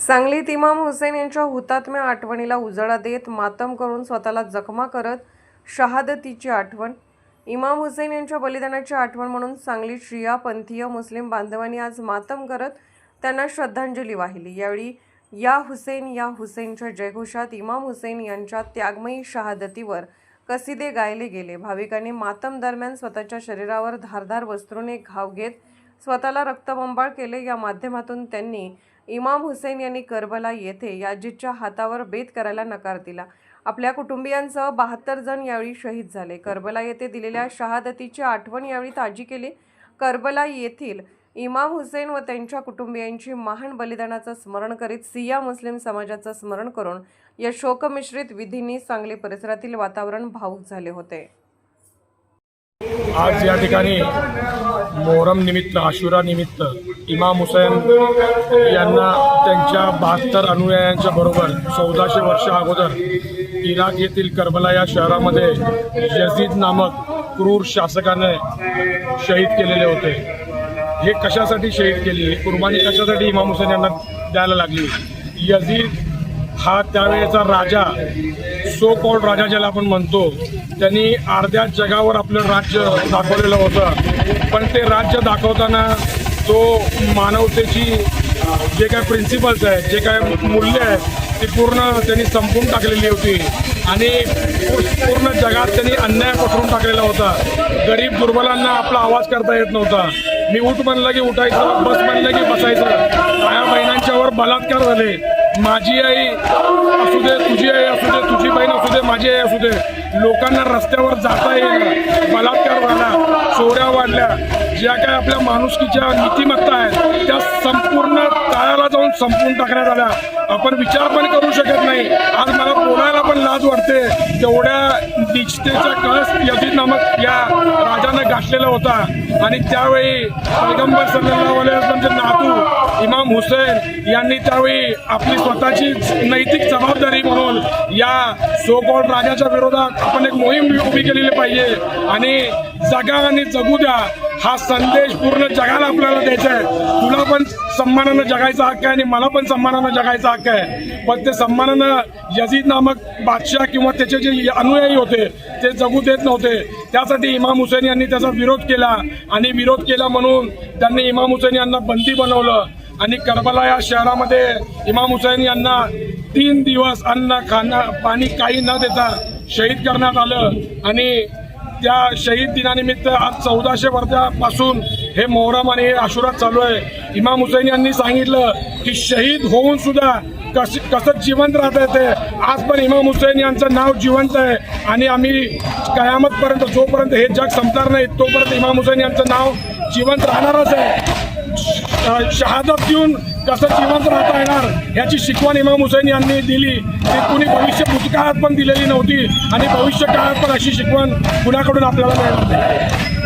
सांगलीत इमाम हुसेन यांच्या हुतात्म्या आठवणीला उजाळा देत मातम करून स्वतःला जखमा करत शहादतीची आठवण. इमाम हुसेन यांच्या बलिदानाची आठवण म्हणून सांगलीत शिया पंथीय मुस्लिम बांधवांनी आज मातम करत त्यांना श्रद्धांजली वाहिली. यावेळी या हुसेन या हुसेनच्या जयघोषात इमाम हुसेन यांच्या त्यागमयी शहादतीवर कसिदे गायले गेले. भाविकांनी मातम दरम्यान स्वतःच्या शरीरावर धारदार वस्त्रूने घाव घेत स्वतःला रक्तबंबाळ केले. या माध्यमातून त्यांनी इमाम हुसेन यांनी करबला येथे याजिदच्या हातावर बेत करायला नकार दिला. आपल्या कुटुंबियांसह बहात्तर जण यावेळी शहीद झाले. करबला येथे दिलेल्या शहादतीची आठवण यावेळी ताजी केली. करबला येथील इमाम हुसेन व त्यांच्या कुटुंबियांची महान बलिदानाचं स्मरण करीत सिया मुस्लिम समाजाचं स्मरण करून या शोकमिश्रित विधींनी सांगली परिसरातील वातावरण भावुक झाले होते. आज या ठिकाणी मोहरम निमित्त आशुरा निमित्त इमाम हुसैन यांना त्यांच्या बहात्तर अनुयायांच्या बरोबर चौदाशे वर्ष अगोदर इराक येथील करबला या शहरामध्ये यझीद नामक क्रूर शासकाने शहीद केलेले होते. हे कशासाठी शहीद केली? कुर्बानी कशासाठी इमाम हुसेन यांना द्यायला लागली? यझीद हा त्यावेळेचा राजा सो कॉल्ड राजा ज्याला आपण म्हणतो त्यांनी अर्ध्या जगावर आपलं राज्य दाखवलेलं होतं. पण ते राज्य दाखवताना तो मानवतेची जे काय प्रिन्सिपल्स आहेत जे काय मूल्य आहेत ती पूर्ण त्यांनी संपून टाकलेली होती. आणि पूर्ण जगात त्यांनी अन्याय पसरून टाकलेला होता. गरीब दुर्बलांना आपला आवाज करता येत नव्हता. मी उठ म्हणलं की उठायचं बस म्हणलं की बसायचं. काया बहिणांच्यावर बलात्कार झाले. माझी आई असू दे तुझी आई असू दे तुझी बहीण असू दे माझी आई असू दे लोकांना रस्त्यावर जाता येईल बलात्कार झाला चोऱ्या वाढल्या ज्या काय आपल्या माणुसकीच्या नीतिमत्ता आहेत त्या संपूर्ण तळाला जाऊन संपून टाकण्यात आल्या. आपण विचार पण करू शकत नाही. आज मला बोलायला पण लाज वाटते. तेवढ्या निष्ठेचा कळस यजीद नामक या राजानं गाठलेला होता. आणि त्यावेळी पैगंबर सल्ला इमाम हुसेन यांनी त्यावेळी आपली स्वतःची नैतिक जबाबदारी म्हणून या सो राजाच्या विरोधात आपण एक मोहीम उभी केलेली पाहिजे. आणि जगा आणि जगू द्या हा संदेश पूर्ण जगाला आपल्याला द्यायचा आहे. तुला पण सन्मानानं जगायचा हक्क आहे आणि मला पण सन्मानानं जगायचा हक्क आहे. पण ते सन्मानानं यजीद नामक बादशाह किंवा त्याचे जे अनुयायी होते ते जगू देत नव्हते. त्यासाठी इमाम हुसेन यांनी त्याचा विरोध केला. आणि विरोध केला म्हणून त्यांनी इमाम हुसेन यांना बंदी बनवलं. आणि करबला या शहरामध्ये इमाम हुसैन यांना तीन दिवस अन्न खाणं पाणी काही न देता शहीद करण्यात आलं. आणि त्या शहीद दिनानिमित्त आज चौदाशे वर्षापासून हे मोहरम आणि हे आशुरात चालू आहे. इमाम हुसैन यांनी सांगितलं की शहीद होऊन सुद्धा कस कसं जिवंत राहता येते आज पण इमाम हुसैन यांचं नाव जिवंत आहे. आणि आम्ही कयामतपर्यंत जोपर्यंत हे जग संपणार नाही तोपर्यंत इमाम हुसेन यांचं नाव जिवंत राहणारच आहे. शहादत देऊन कसं जिवंत राहता येणार याची शिकवण इमाम हुसेन यांनी दिली. ती कुणी भविष्य भूतकाळात पण दिलेली नव्हती आणि भविष्य काळात पण अशी शिकवण कुणाकडून आपल्याला मिळणार नाही.